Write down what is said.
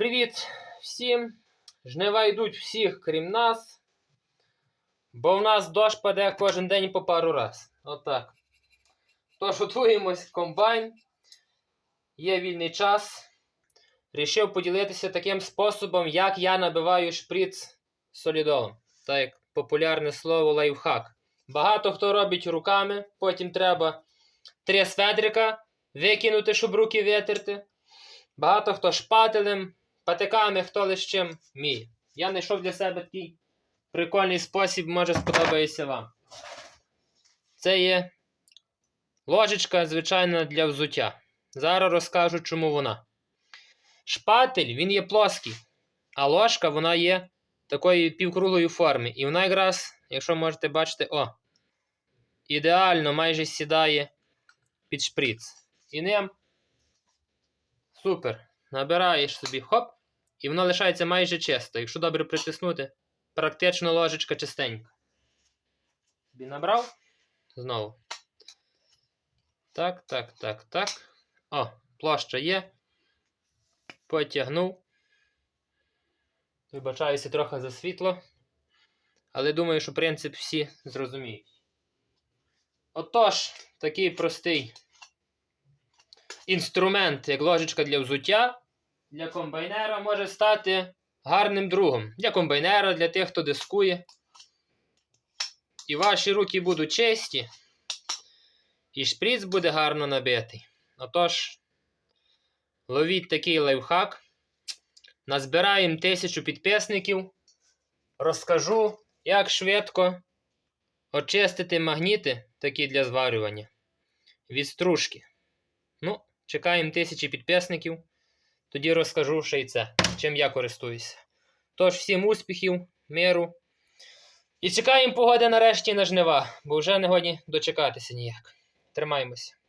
Привіт всім! Жнива йдуть всіх, крім нас. Бо в нас дощ паде кожен день по пару раз. Отак. Тож готуємось комбайн. Є вільний час. Рішив поділитися таким способом, як я набиваю шприц солідолом. Так як популярне слово лайфхак. Багато хто робить руками, потім треба три сведрика викинути, щоб руки витерти. Багато хто шпателем, патиками, хто лише чим вміє. Я знайшов для себе такий прикольний спосіб, може сподобається вам. Це є ложечка, звичайна для взуття. Зараз розкажу, чому вона. Шпатель він є плоский, а ложка вона є такої півкруглої форми. І вона якраз, якщо можете бачити, о, ідеально майже сідає під шприц. І ним Супер. Набираєш собі хоп, і воно лишається майже чисто. Якщо добре притиснути, практично ложечка чистенька. Собі набрав. Знову. Так, так, так, так. О, площа є. Потягнув. Вибачаюся трохи за світло. Але думаю, що принцип всі зрозуміють. Отож, такий простий інструмент, як ложечка для взуття, для комбайнера може стати гарним другом. Для комбайнера, для тих, хто дискує. І ваші руки будуть чисті, і шприц буде гарно набитий. Отож, ловіть такий лайфхак. Назбираємо тисячу підписників. Розкажу, як швидко очистити магніти, такі для зварювання, від стружки. Ну, чекаємо тисячі підписників. Тоді розкажу ще й це, чим я користуюся. Тож, всім успіхів, миру. І чекаємо погоди нарешті на жнива, бо вже не годі дочекатися ніяк. Тримаємося.